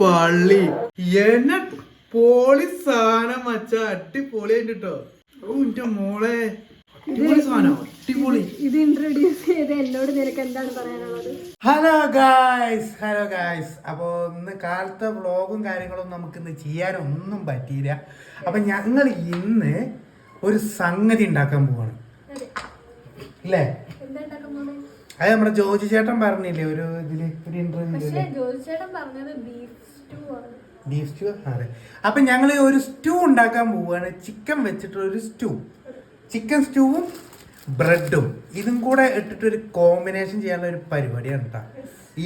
പള്ളി. എന്നെ പോളി സാധനം മച്ച. അടിപൊളി കേട്ടോ ഓ എന്റെ മോളെ. ഇത് ഇൻട്രൊഡ്യൂസ് ചെയ്ത് എന്നോട് നിനക്ക് എന്താണ് പറയാനുള്ളത്? ഹലോ ഗായ്സ് ഹലോ ഗായ്സ് അപ്പോൾ ഇന്ന് കാലത്തെ വ്ളോഗും കാര്യങ്ങളും നമുക്ക് ഇന്ന് ചെയ്യാനൊന്നും പറ്റിയില്ല. അപ്പൊ ഞങ്ങൾ ഇന്ന് ഒരു സംഗതി ഉണ്ടാക്കാൻ പോവാണ്. അല്ലേ അത് നമ്മുടെ ജോജി ചേട്ടൻ പറഞ്ഞില്ലേ ഒരു ഇതിൽ ഒരു ഇന്റർവ്യൂ ബീഫ് സ്റ്റൂ ആണ്. ബീഫ് സ്റ്റൂ അതെ. അപ്പൊ ഞങ്ങൾ ഒരു സ്റ്റൂ ഉണ്ടാക്കാൻ പോവുകയാണ് ചിക്കൻ വെച്ചിട്ടുള്ള ഒരു സ്റ്റൂ ചിക്കൻ സ്റ്റൂവും ബ്രെഡും ഇതും കൂടെ ഇട്ടിട്ട് ഒരു കോമ്പിനേഷൻ ചെയ്യാനുള്ള ഒരു പരിപാടിയാണ് കേട്ടോ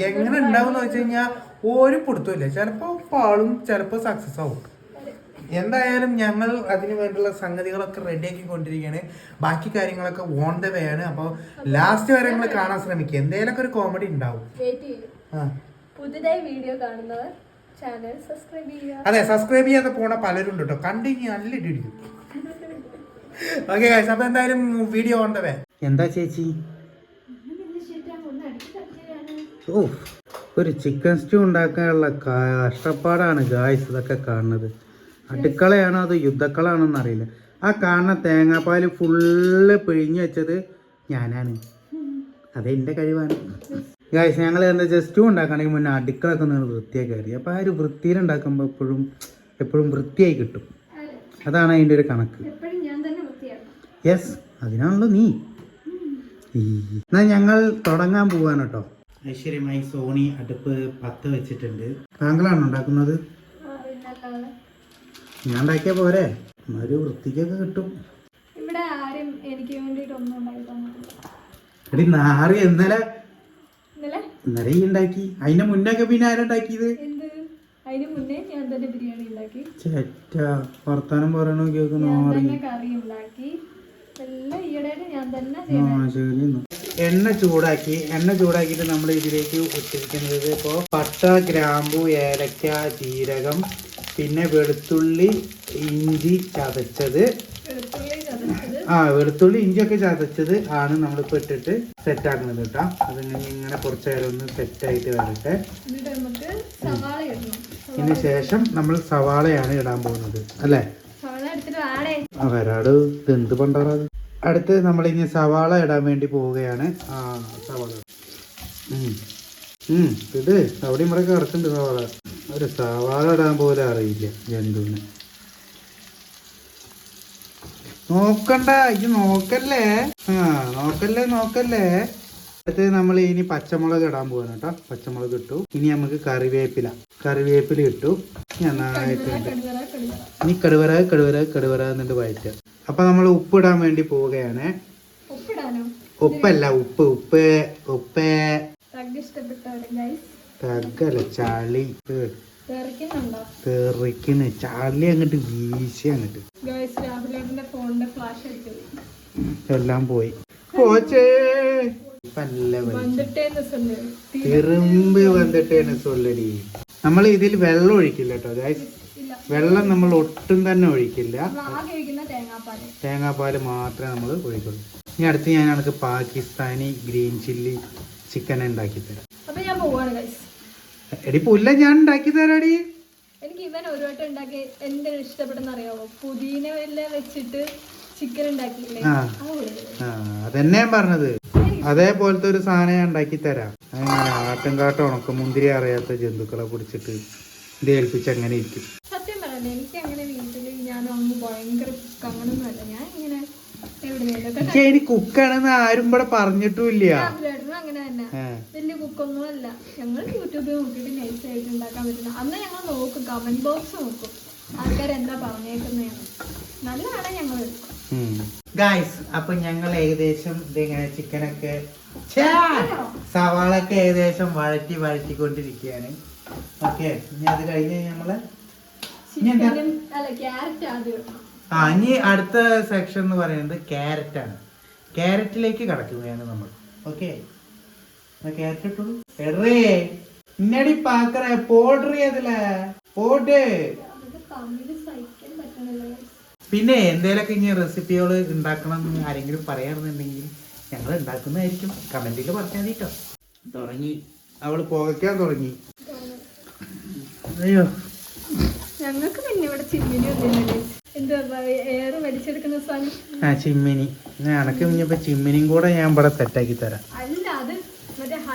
എങ്ങനെ ഉണ്ടാവും എന്ന് വെച്ച് കഴിഞ്ഞാൽ ഒരു പിടുത്തമില്ല ചിലപ്പോൾ പാളും ചിലപ്പോൾ സക്സസ് ആവും. എന്തായാലും ഞങ്ങൾ അതിന് വേണ്ടിയുള്ള സംഗതികളൊക്കെ റെഡിയാക്കി കൊണ്ടിരിക്കുകയാണ് ബാക്കി കാര്യങ്ങളൊക്കെ ഓൺ ദ വേ ആണ്. അപ്പോൾ ലാസ്റ്റ് വരെ ഞങ്ങൾ കാണാൻ ശ്രമിക്കുക എന്തെങ്കിലുമൊക്കെ ഒരു കോമഡി ഉണ്ടാവും. പുതുതായി വീഡിയോ കാണുന്നവർ ചാനൽ സബ്സ്ക്രൈബ് ചെയ്യുക. അതെ സബ്സ്ക്രൈബ് ചെയ്യാതെ പോണ പലരും ഉണ്ട് കേട്ടോ കണ്ടു കഴിഞ്ഞാൽ നല്ല ഇടിക്കും ഓക്കെ ഗൈസ് അപ്പൊ എന്തായാലും വീഡിയോ ഓൺ ദ വേ എന്താ ചേച്ചി? ഓ ഒരു ചിക്കൻ സ്റ്റൂ ഉണ്ടാക്കാനുള്ള കഷ്ടപ്പാടാണ് ഗായ്സ് ഇതൊക്കെ കാണുന്നത്. അടുക്കളയാണോ അത് യുദ്ധക്കളാണോന്ന് അറിയില്ല. ആ കാണുന്ന തേങ്ങാപ്പാൽ ഫുള്ള് പിഴിഞ്ഞു വെച്ചത് ഞാനാണ്. അത് എന്റെ കഴിവാണ്. ഗായ്സ് ഞങ്ങൾ എന്താ ജസ്റ്റ് ഉണ്ടാക്കണമെങ്കിൽ ഉണ്ടാക്കുകയാണെങ്കിൽ മുന്നേ അടുക്കളൊക്കെ നിങ്ങൾ വൃത്തിയായി കയറി അപ്പോൾ ആ ഒരു വൃത്തിയിലുണ്ടാക്കുമ്പോൾ എപ്പോഴും എപ്പോഴും വൃത്തിയായി കിട്ടും. അതാണ് അതിന്റെ ഒരു കണക്ക്. എപ്പോഴും ഞാൻ തന്നെ വൃത്തിയാക്കും. യെസ് അതിനാണല്ലോ നീ. എന്നാ ഞങ്ങൾ തുടങ്ങാൻ പോവാണ് കേട്ടോ. ഐശ്വര്യമായി സോണി അടുപ്പ് പത്ത് വെച്ചിട്ടുണ്ട്. താങ്കളാണ് ഉണ്ടാക്കുന്നത്. ഞാൻ ഉണ്ടാക്കിയ പോരെ ഒരു വൃത്തിക്കൊക്കെ കിട്ടും. ഇവിടെ ആരും എനിക്ക് വേണ്ടിയിട്ട് ഒന്നും ഉണ്ടാക്കി തന്നിട്ടില്ല എടി നാറി ഇന്നലെ ഇന്നലെ? ഇന്നലെ ഈ ഉണ്ടാക്കി. അതിന്റെ മുന്നൊക്കെ പിന്നെ ആരുണ്ടാക്കിയത് എന്ത്? അതിന് മുന്നേ ഞാൻ തന്നെ ബിരിയാണി ഉണ്ടാക്കി. ചേറ്റ വർത്താനം പറയണോ കേക്ക് ഞാൻ നാറി തന്നെ കറി ഉണ്ടാക്കി. എല്ലാം ഈയിടെയായിട്ട് ഞാൻ തന്നെ ആ ചെയ്യണേ ശരി എണ്ണ ചൂടാക്കി എണ്ണ ചൂടാക്കിയിട്ട് നമ്മൾ ഇതിലേക്ക് ഇട്ടിരിക്കുന്നത് ഇപ്പോൾ പട്ട ഗ്രാമ്പു ഏലക്ക ജീരകം പിന്നെ വെളുത്തുള്ളി ഇഞ്ചി ചതച്ചത്. ആ വെളുത്തുള്ളി ഇഞ്ചിയൊക്കെ ചതച്ചത് ആണ് നമ്മളിപ്പോൾ ഇട്ടിട്ട് സെറ്റ് ആക്കുന്നത് കേട്ടോ. അത് ഇങ്ങനെ കുറച്ച് നേരം ഒന്ന് സെറ്റായിട്ട് വരട്ടെ. ഇതിന് ശേഷം നമ്മൾ സവാളയാണ് ഇടാൻ പോകുന്നത്. അല്ലേ? ആ വരാട്. ഇത് എന്ത് പണ്ടാറാത് അടുത്ത് നമ്മൾ ഇനി സവാള ഇടാൻ വേണ്ടി പോവുകയാണ്. ആ സവാള. ഉം. ഉം, ഇത് അവിടെ ഇവിടെ കിടക്കുന്നുണ്ട് സവാള. ഒരു സവാള ഇടാൻ പോലും അറിയില്ല ജന്തുവിന്. നോക്കണ്ട ഇത് നോക്കല്ലേ? ആ നോക്കല്ലേ നോക്കല്ലേ? അടുത്ത് നമ്മൾ ഇനി പച്ചമുളക് ഇടാൻ പോവാണ് കേട്ടോ. പച്ചമുളക് ഇട്ടു. ഇനി നമുക്ക് കറിവേപ്പില കറിവേപ്പില ഇട്ടു. നന്നായിട്ടുണ്ട് കടുവറ കടുവറ ഇനി കടുവരാ കടുവര കടുവര എന്നിട്ട് വഴറ്റുക. അപ്പൊ നമ്മൾ ഉപ്പ് ഇടാൻ വേണ്ടി പോവുകയാണ്. ഉപ്പല്ല ഉപ്പ് ഉപ്പ് ഉപ്പ്. തగ్గല്ല ചളി. തെറിക്കണ് ചളി അങ്ങോട്ട് വീശി അങ്ങോട്ട്. എല്ലാം പോയി. പോച്ചേ തിരുമ്പ് വന്നിട്ടേന്ന് സൊല്ലടി. നമ്മൾ ഇതിൽ വെള്ളം ഒഴിക്കില്ല കേട്ടോ ഗൈസ് വെള്ളം നമ്മൾ ഒട്ടും തന്നെ ഒഴിക്കില്ല. തേങ്ങാപ്പാൽ മാത്രമേ നമ്മൾ ഒഴിക്കുള്ളൂ. ഇനി അടുത്ത് ഞാൻ എനിക്ക് പാകിസ്ഥാനി ഗ്രീൻ ചില്ലി ചിക്കൻ ഉണ്ടാക്കി തരാം. അപ്പൊ ഞാൻ പോവാണ് ഗൈസ് എടി പുല്ല ഞാൻ ഉണ്ടാക്കി തരാടി. എനിക്ക് ഇവൻ ഒരു വട്ടം ഉണ്ടാക്കി എന്ത് ഇഷ്ടപ്പെട്ടെന്ന് അറിയാവോ? പുതിന എല്ലാം വെച്ചിട്ട് ചിക്കൻ ഉണ്ടാക്കിയില്ലേ? ആ. ആ അതന്നെ ഞാൻ പറഞ്ഞത്. അതേപോലത്തെ ഒരു സാധനം ഞാൻ ഉണ്ടാക്കി തരാം. അങ്ങനെ ആട്ടും കാട്ടും ഉണക്ക മുന്തിരി അറിയാത്ത ജന്തുക്കളെ പിടിച്ചിട്ട് ഇത് ഏൽപ്പിച്ച് അങ്ങനെ ഇരിക്കും. സത്യം പറയല്ലേ എനിക്ക് അങ്ങനെ വീട്ടിൽ ഞാൻ അങ്ങ് ഭയങ്കര അങ്ങനൊന്നുമല്ല ഞാൻ ഇങ്ങനെ എവിടെ എനിക്ക് അതിന് കുക്കാണെന്ന് ആരും ഇവിടെ പറഞ്ഞിട്ടുമില്ല രാഹുലേട്ടനും അങ്ങനെ തന്നെ ഏ. വലിയ കുക്കൊന്നും ഞങ്ങൾ യൂട്യൂബിൽ നോക്കിയിട്ട് നൈസ് ആയിട്ട് ഉണ്ടാക്കാൻ പറ്റുന്ന അന്ന് ഞങ്ങൾ നോക്കും കമന്റ് ബോക്സ് നോക്കും. ആൾക്കാർ എന്താ പറഞ്ഞേക്കുന്നതെന്ന് നല്ലതാണ് ഞങ്ങൾ ഗായ്സ് അപ്പൊ ഞങ്ങൾ ഏകദേശം ഇതിങ്ങനെ ചിക്കനൊക്കെ സവാളൊക്കെ ഏകദേശം വഴറ്റി വഴറ്റിക്കൊണ്ടിരിക്കുകയാണ്. ഓക്കെ ഇനി അത് കഴിഞ്ഞ് നമ്മൾ ഇടണം. ആ ഇനി അടുത്ത സെക്ഷൻ എന്ന് പറയുന്നത് ക്യാരറ്റ് ആണ്. ക്യാരറ്റിലേക്ക് കടക്കുകയാണ് നമ്മൾ. ഓക്കെ ക്യാരറ്റ് ഇട്ടു എറേ ഇന്നടി പാക്കറ പോഡറി അതിലെ പോഡ് അതൊക്കെ തമ്മിൽ പിന്നെ എന്തേലൊക്കെ ഇനി റെസിപ്പികൾ ഉണ്ടാക്കണം എന്ന് ആരെങ്കിലും പറയാണെന്നുണ്ടെങ്കിൽ ഞങ്ങൾ ഉണ്ടാക്കുന്നതായിരിക്കും. കമന്റിൽ പറഞ്ഞാൽ മതി കേട്ടോ തുടങ്ങി. അവൾ പുകയ്ക്കാൻ തുടങ്ങി. അയ്യോ. ഞങ്ങൾക്ക് പിന്നെ ഇവിടെ ചിമ്മിനി ഒന്നുമില്ലേ എന്താ എയർ വലിച്ചെടുക്കുന്ന സാധനം? ആ ചിമ്മിനി. അനക്ക് ഇനിയിപ്പോ ചിമ്മിനിയും കൂടെ ഞാൻ ഇവിടെ സെറ്റാക്കി തരാം.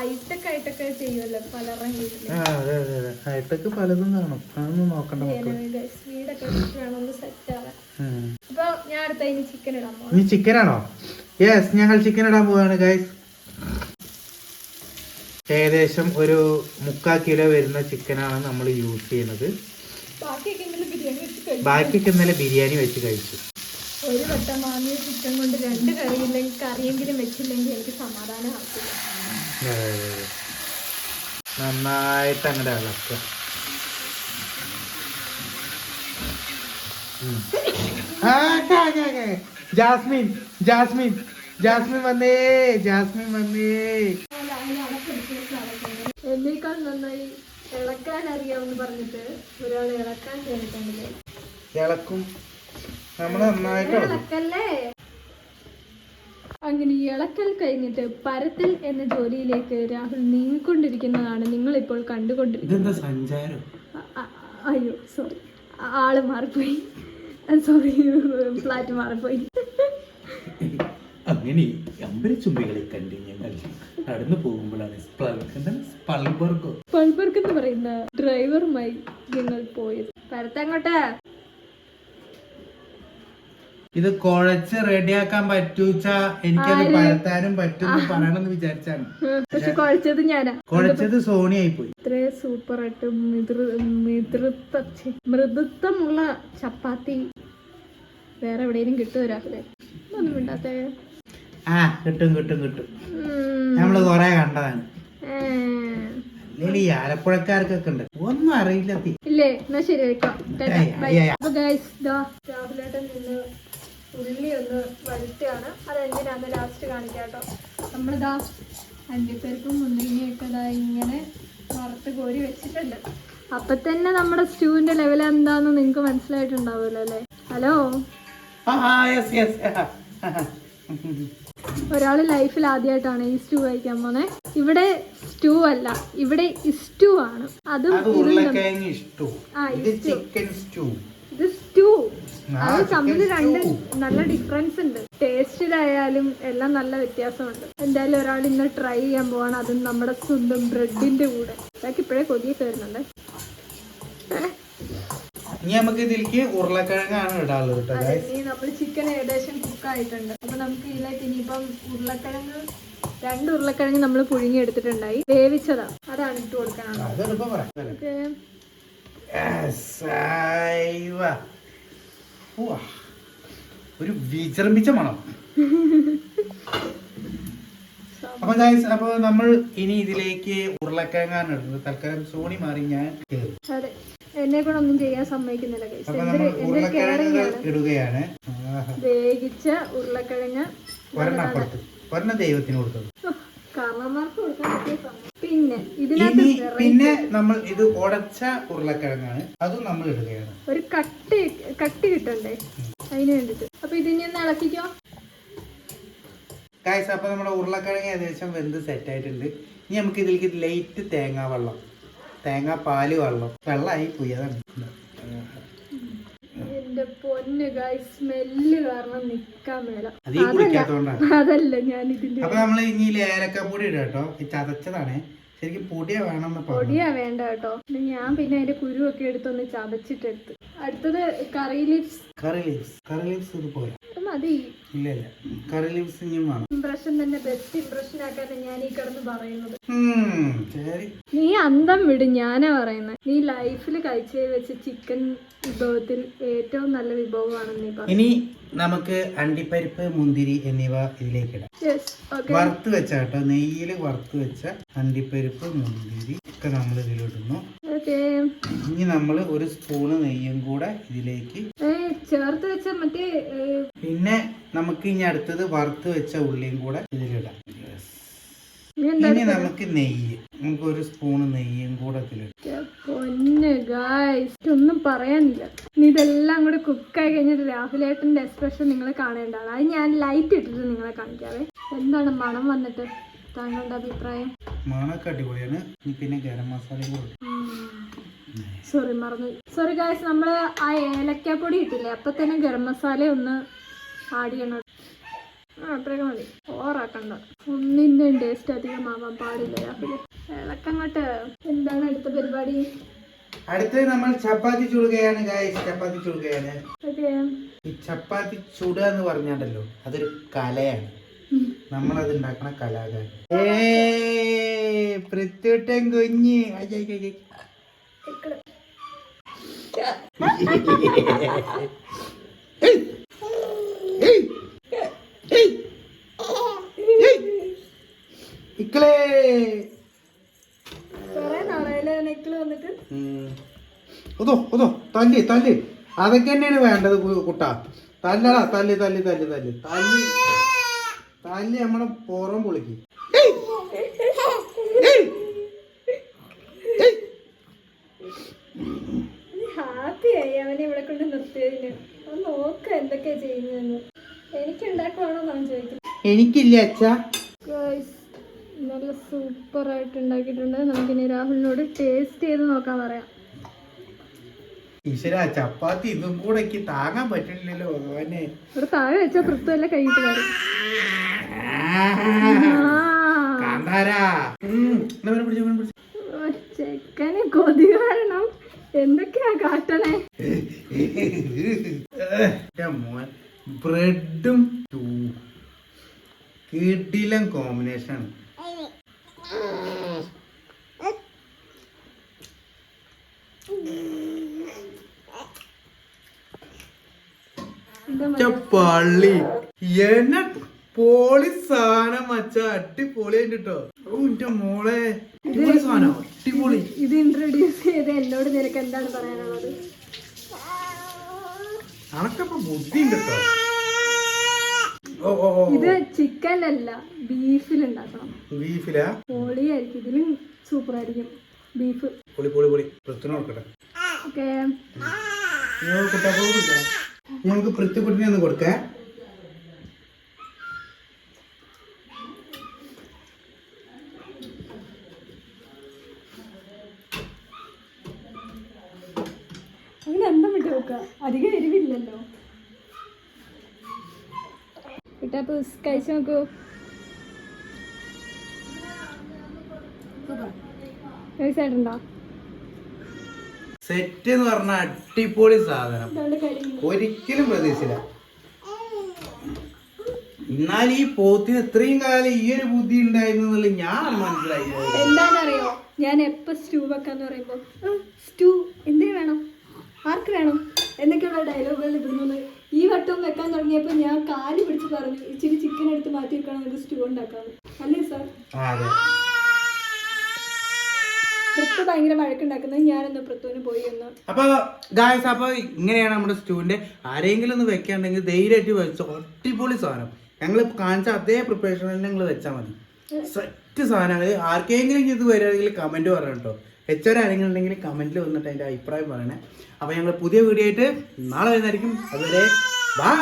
ഹൈടെക് ചെയ്യുമല്ലോ ആ അതെ അതെ അതെ. ഹൈടെക് പലതും കാണും. അതൊന്നും നോക്കണ്ട നമുക്ക് വീടൊക്കെ വെച്ചിട്ട് വേണം ഒന്ന് സെറ്റ് ആവാൻ ഉം. അപ്പൊ ഞാൻ അടുത്ത ഇനി ചിക്കൻ ഇടാൻ ഇനി ചിക്കനാണോ യെസ് ഞങ്ങൾ ചിക്കൻ ഇടാൻ പോവാണ് ഗൈസ് ഏകദേശം ഒരു മുക്കാൽ കിലോ വരുന്ന ചിക്കനാണ് നമ്മൾ യൂസ് ചെയ്യുന്നത്. ബാക്കിയൊക്കെ ഇന്നലെ ബിരിയാണി വെച്ച് കഴിച്ചു. ബാക്കിയൊക്കെ ഇന്നലെ ബിരിയാണി വെച്ച് കഴിച്ചു. ഒരു വട്ടം വാങ്ങിയ ചിക്കൻ കൊണ്ട് രണ്ട് കറിയില്ലെങ്കിൽ കറിയെങ്കിലും വെച്ചില്ലെങ്കിൽ എനിക്ക് സമാധാനം അതെ. നന്നായിട്ട് അങ്ങോട്ട് ഇളക്കുക. ജാസ്മിൻ ജാസ്മിൻ ജാസ്മിൻ വന്നേ ജാസ്മിൻ വന്നേ. എന്നേക്കാൾ നന്നായി ഇളക്കാൻ അറിയാമെന്ന് പറഞ്ഞിട്ട് ഒരാൾ ഇളക്കാൻ കഴിഞ്ഞിട്ടുണ്ടല്ലേ ഇളക്കും. നമ്മൾ നന്നായിട്ട് ഇളക്കും. ഇളക്കല്ലേ? അങ്ങനെ ഇളക്കൽ കഴിഞ്ഞിട്ട് പരത്തൽ എന്ന ജോലിയിലേക്ക് രാഹുൽ നീങ്ങിക്കൊണ്ടിരിക്കുന്നതാണ് നിങ്ങൾ ഇപ്പോൾ കണ്ടുകൊണ്ടിരിക്കുന്നത് അയ്യോ സോറി ആൾ മാറിപ്പോയി. സോറി ഫ്ലാറ്റ് മാറിപ്പോയി. അങ്ങനെ അമ്പരച്ചുംബികളെ കണ്ട് ഞങ്ങൾ നടന്നു പോകുമ്പോഴാണ് സ്പൾബർഗ്. എന്ന് പറയുന്ന ഡ്രൈവറുമായി ഞങ്ങൾ പോയത്. പരത്തങ്ങോട്ട്. ഇത് കുഴച്ച് റെഡിയാക്കാൻ പറ്റൂച്ച എനിക്കത് പരത്താനും പറ്റും പറയണമെന്ന് വിചാരിച്ചാണ്. പക്ഷെ കുഴച്ചത് ഞാനാ. കുഴച്ചത് സോണിയായി പോയി ഇത്രേ സൂപ്പർ ആയിട്ട് മിതൃത്വ ഛെ, മൃദുത്വമുള്ള ചപ്പാത്തി വേറെ എവിടെയെങ്കിലും കിട്ടുമോ രാഹുലെ ഒന്നും മിണ്ടാത്തേ. ആ കിട്ടും കിട്ടും കിട്ടും. നമ്മൾ കൊറേ കണ്ടതാണ്. ഈ ആലപ്പുഴക്കാർക്കൊക്കെ ഉണ്ട്. ഒന്നും അറിയില്ല. ഇല്ലേ എന്നാ ശരി വെക്കാം. ദാ ഉള്ളി ഒന്ന് വഴുത്താണ് അതെന്തിനാന്ന് ലാസ്റ്റ് കാണിക്കാം കേട്ടോ. നമ്മളിതാ അണ്ടിപ്പരിപ്പും മുന്തിരിങ്ങയൊക്കെ ഇങ്ങനെ വറുത്ത് കോരി വെച്ചിട്ടുണ്ട്. അപ്പൊ തന്നെ നമ്മുടെ സ്റ്റൂവിന്റെ ലെവൽ എന്താന്ന് നിങ്ങക്ക് മനസ്സിലായിട്ടുണ്ടാവുമല്ലോ അല്ലേ? ഹലോ? ഒരാൾ ലൈഫിൽ ആദ്യമായിട്ടാണ് ഈ സ്റ്റൂ കഴിക്കാൻ പോന്നെ. ഇവിടെ സ്റ്റൂ അല്ല ഇവിടെ ഇസ്റ്റൂ ആണ്. അതും അത് ആ, ഇത് സ്റ്റൂ ഇത് സ്റ്റൂ അത് തമ്മിൽ രണ്ട് നല്ല ഡിഫറൻസ് ഉണ്ട്. ടേസ്റ്റിലായാലും എല്ലാം നല്ല വ്യത്യാസമുണ്ട്. എന്തായാലും ഒരാൾ ഇന്ന് ട്രൈ ചെയ്യാൻ പോവാണ്. അതും നമ്മുടെ സ്വന്തം ബ്രെഡിന്റെ കൂടെ. അതൊക്കെ ഇപ്പോഴേ കൊതിയൊക്കെ വരുന്നുണ്ട് ഇനി നമുക്ക് ഇതിലേക്ക് ഉരുളക്കിഴങ്ങാണ് ഇടാനുള്ളത് കേട്ടോ നമ്മൾ ചിക്കൻ ഏകദേശം കുക്ക് ആയിട്ടുണ്ട്. അപ്പൊ നമുക്ക് ഇതിലേക്ക് ഇനിയിപ്പം ഉരുളക്കിഴങ്ങ് രണ്ട് ഉരുളക്കിഴങ്ങ് നമ്മൾ പുഴുങ്ങി എടുത്തിട്ടുണ്ടായി. വേവിച്ചതാ. അതാണ് ഇട്ട് കൊടുക്കാനുള്ളത് അത് എളുപ്പം പറയാം ഓക്കെ Yes, ആയിവ. ഉവ്വ. ഒരു വിജൃംഭിച്ച മണം. അപ്പൊ ഗൈസ് അപ്പൊ നമ്മൾ ഇനി ഇതിലേക്ക് ഉരുളക്കിഴങ്ങാണ് ഇടുന്നത്. തൽക്കാലം സോണി മാറി ഞാൻ അതെ. എന്നെ കൂടെ ഒന്നും ചെയ്യാൻ സമ്മതിക്കുന്നില്ല ഇടുകയാണ്. വേഗിച്ച ഉരുളക്കിഴങ്ങ് ഒരെണ്ണം അപ്പുറത്ത് ഒരെണ്ണം ദൈവത്തിന് കൊടുത്തത് കാരണന്മാർക്ക് കൊടുക്കാൻ പറ്റിയ പിന്നെ ഇതിനകത്ത് പിന്നെ നമ്മൾ ഇത് ഉടച്ച ഉരുളക്കിഴങ്ങാണ്. അതും നമ്മൾ ഇടുകയാണ്. ഒരു കട്ടി കട്ടി കിട്ടണ്ടേ? അതിന് വേണ്ടിട്ട്. അപ്പൊ ഇതിനി ഒന്ന് ഇളക്കിക്കോ. ഗൈസ് അപ്പൊ നമ്മുടെ ഉരുളക്കിഴങ്ങ് ഏകദേശം വെന്ത് സെറ്റ് ആയിട്ടുണ്ട്. ഇനി നമുക്ക് ഇതിലേക്ക് ലൈറ്റ് തേങ്ങാ വെള്ളം തേങ്ങാ പാൽ വെള്ളം വെള്ളമായി പോയി അതാണ് എന്റെ പൊന്ന് ഗായ് സ്മെല്ല് കാരണം നിക്കാൻ മേല. അതല്ല ഞാൻ ഇതിന്റെ അപ്പൊ നമ്മൾ ഇനി ഏലക്കപ്പൊടി ഇടാം കേട്ടോ. ഈ ചതച്ചതാണ്. ശരിക്കും പൊടിയാ വേണം പൊടിയാ വേണ്ട കേട്ടോ. ഞാൻ പിന്നെ അതിന്റെ കുരുവൊക്കെ എടുത്തൊന്ന് ചതച്ചിട്ടെടുത്ത്. അടുത്തത് curry leaves. Curry leaves. Curry leaves ഇത് പോരാ മതി. ഇല്ല ഇല്ല. കറി ലീവ്സ് ഇനിയും വേണം. ഇംപ്രഷൻ തന്നെ ബെസ്റ്റ് ഇംപ്രഷൻ ആക്കാൻ ഞാൻ ഈ കിടന്ന് പറയുന്നത്. നീ അന്തം വിട് ഞാനാ പറയുന്നത് നീ ലൈഫിൽ കഴിച്ചു വെച്ച ചിക്കൻ വിഭവത്തിൽ ഏറ്റവും നല്ല വിഭവമാണെന്ന് നീ പറഞ്ഞു ഇനി നമുക്ക് അണ്ടിപ്പരിപ്പ് മുന്തിരി എന്നിവ ഇതിലേക്ക് ഇടാം. വറുത്ത് വെച്ച കേട്ടോ. നെയ്യിൽ വറുത്ത് വെച്ച അണ്ടിപ്പരിപ്പ് മുന്തിരി ഒക്കെ നമ്മൾ ഇതിലിടുന്നു. ഇനി നമ്മൾ ഒരു സ്പൂണ് നെയ്യും കൂടെ ഇതിലേക്ക് ചേർത്ത് വെച്ച മറ്റേ പിന്നെ നമുക്ക് ഇനി അടുത്തത് വറുത്ത് വെച്ച ഉള്ളിയും കൂടെ ഇതിലിടാം. ഇനി നമുക്ക് നെയ്യ്. നമുക്ക് ഒരു സ്പൂണ് നെയ്യും കൂടെ ഇതിലിടാം. ഒന്നും പറയാനില്ല. നീ ഇതെല്ലാം കൂടെ കുക്കായി കഴിഞ്ഞിട്ട് രാഹുലേട്ടന്റെ എക്സ്പ്രഷൻ നിങ്ങൾ കാണേണ്ടതാണ്. അത് ഞാൻ ലൈറ്റ് ഇട്ടിട്ട് നിങ്ങളെ കാണിക്കാവേ. എന്താണ് മണം വന്നിട്ട് താങ്കളുടെ അഭിപ്രായം? മണമൊക്കെ അടിപൊളിയാണ്. ഇനി പിന്നെ ഗരം. Nice. സോറി മറന്നു. സോറി ഗായ്സ് നമ്മൾ ആ ഏലക്കാപ്പൊടി ഇട്ടില്ലേ? അപ്പം തന്നെ ഗരം മസാല ഒന്ന് ആഡ് ചെയ്യണം. ആ അത്രയൊക്കെ മതി. ഓറാക്കണ്ട. ഒന്നിന്റെ ടേസ്റ്റ് അധികം ആവാൻ പാടില്ല രാഹുൽ ഇളക്കങ്ങോട്ട് എന്താണ് അടുത്ത പരിപാടി? അടുത്തത് നമ്മൾ ചപ്പാത്തി ചുടുകയാണ് ഗായസ് ചപ്പാത്തി ചുടുകയാണ് ഈ ചപ്പാത്തി ചുടുക എന്ന് പറഞ്ഞാണ്ടല്ലോ അതൊരു കലയാണ് നമ്മളത് ഉണ്ടാക്കണ കലാകാരൻ ഏ പൃഥ്വിട്ടൻ കുഞ്ഞ്. ഇക്കളേ വന്നിട്ട്. ഒതോ ഒതോ തല്ല് തല്ല്. അതൊക്കെ തന്നെയാണ് വേണ്ടത് കുട്ട. തല്ലടാ തല്ലി തല്ലി തല്ലി തല്ലി. തല്ലി തല്ലി നമ്മളെ പുറം പൊളിക്ക്. ഹാപ്പിയായി അവനെ ഇവിടെ കൊണ്ട് നിർത്തിയതിന്. അത് നോക്ക എന്തൊക്കെയാ ചെയ്യുന്നതെന്ന്. എനിക്ക് ഉണ്ടാക്കുവാണോ ഞാൻ ചോദിക്കുന്നത്. എനിക്കില്ല അച്ഛാ? സൂപ്പർ ആയിട്ട് ഉണ്ടാക്കിയിട്ടുണ്ട് നമുക്കിനി രാഹുലിനോട് ടേസ്റ്റ് ചെയ്ത് നോക്കാൻ പറയാം. ഈശ്വര ചപ്പാത്തി ഇതും കൂടെ താങ്ങാൻ പറ്റില്ലല്ലോ ഭഗവാനെ. ഇവിടെ താഴെ വെച്ചാ പൃഥ്വല്ല കൈയിട്ട് വരും. ചെക്കന് കൊതി കാരണം എന്തൊക്കെയാ കാട്ടണേ എന്റെ മോൻ ബ്രെഡും കിടിലം കോമ്പിനേഷൻ ആണ് എന്താ ച്ച പള്ളി എന്നെ പോളി സാധനം മച്ച അടിപൊളി കേട്ടോ ഓ എന്റെ മോളെ. അടിപൊളി സാധനം അടിപൊളി. ഇത് ഇൻട്രൊഡ്യൂസ് ചെയ്ത് എന്നോട് നിനക്ക് എന്താണ് പറയാനുള്ളത്? അനക്കപ്പൊ ബുദ്ധി ഉണ്ട് കേട്ടോ ഇത് ചിക്കനിലല്ല ബീഫിൽ ഉണ്ടാക്കണം ബീഫിലാ? പൊളിയായിരിക്കും ഇതിലും സൂപ്പർ ആയിരിക്കും ബീഫ്. പൊളി പൊളി പൊളി. പൃഥ്വിനെ കൊടുക്കട്ടെ ഓക്കെ. ഞങ്ങൾക്ക് പൃഥ്വിക്കുട്ടിനെ ഒന്ന് കൊടുക്കേ അങ്ങനെ എന്തം വിട്ട് നോക്കുക അധികം എരിവില്ലല്ലോ വിട്ടപ്പോ കഴിച്ചു നോക്കൂ കഴിച്ചായിട്ടുണ്ടോ? സെറ്റ് എന്ന് പറഞ്ഞ അടിപൊളി സാധനം. ഒരിക്കലും പ്രതീക്ഷിച്ചില്ല. എന്നാൽ ഈ പോത്തിന് ഇത്രയും കാലം ഈ ഒരു ബുദ്ധി ഉണ്ടായിരുന്നു എന്നുള്ളത് ഞാൻ മനസ്സിലായി എന്താണെന്നറിയോ? ഞാൻ എപ്പോ സ്റ്റൂ വെക്കാന്ന് പറയുമ്പോൾ സ്റ്റൂ എന്തിനു വേണം? ആർക്ക് വേണം? എന്നൊക്കെയുള്ള ഡയലോഗുകൾ ഇടുന്നത് ഈ വട്ടവും വെക്കാൻ തുടങ്ങിയപ്പോൾ ഞാൻ കാൽ പിടിച്ച് പറഞ്ഞു ഇച്ചിരി ചിക്കൻ എടുത്ത് മാറ്റി വെക്കണം നമുക്ക് സ്റ്റൂ ഉണ്ടാക്കാം അല്ലേ സാർ ഭയങ്കര വഴക്കുണ്ടാക്കുന്നത് ഞാനൊന്ന് പോയി എന്ന് അപ്പൊ ഗായസ് അപ്പൊ ഇങ്ങനെയാണ് നമ്മുടെ സ്റ്റൂവിന്റെ ആരെങ്കിലും ഒന്ന് വെക്കാണ്ടെങ്കിൽ ധൈര്യമായിട്ട് വെച്ച അടിപൊളി സാധനം. ഞങ്ങൾ കാണിച്ച അതേ പ്രിപ്പറേഷനിൽ നിങ്ങൾ വെച്ചാൽ മതി. സെറ്റ് സാധനമാണ് ആർക്കെങ്കിലും ഇത് വരികയാണെങ്കിൽ കമന്റ് പറയണം കേട്ടോ. വെച്ചവരാരെങ്കിലും ഉണ്ടെങ്കിൽ കമന്റിൽ വന്നിട്ട് അതിന്റെ അഭിപ്രായം പറയണേ. അപ്പൊ ഞങ്ങൾ പുതിയ വീഡിയോ ആയിട്ട് നാളെ വരുന്നതായിരിക്കും. അതുവരെ ബൈ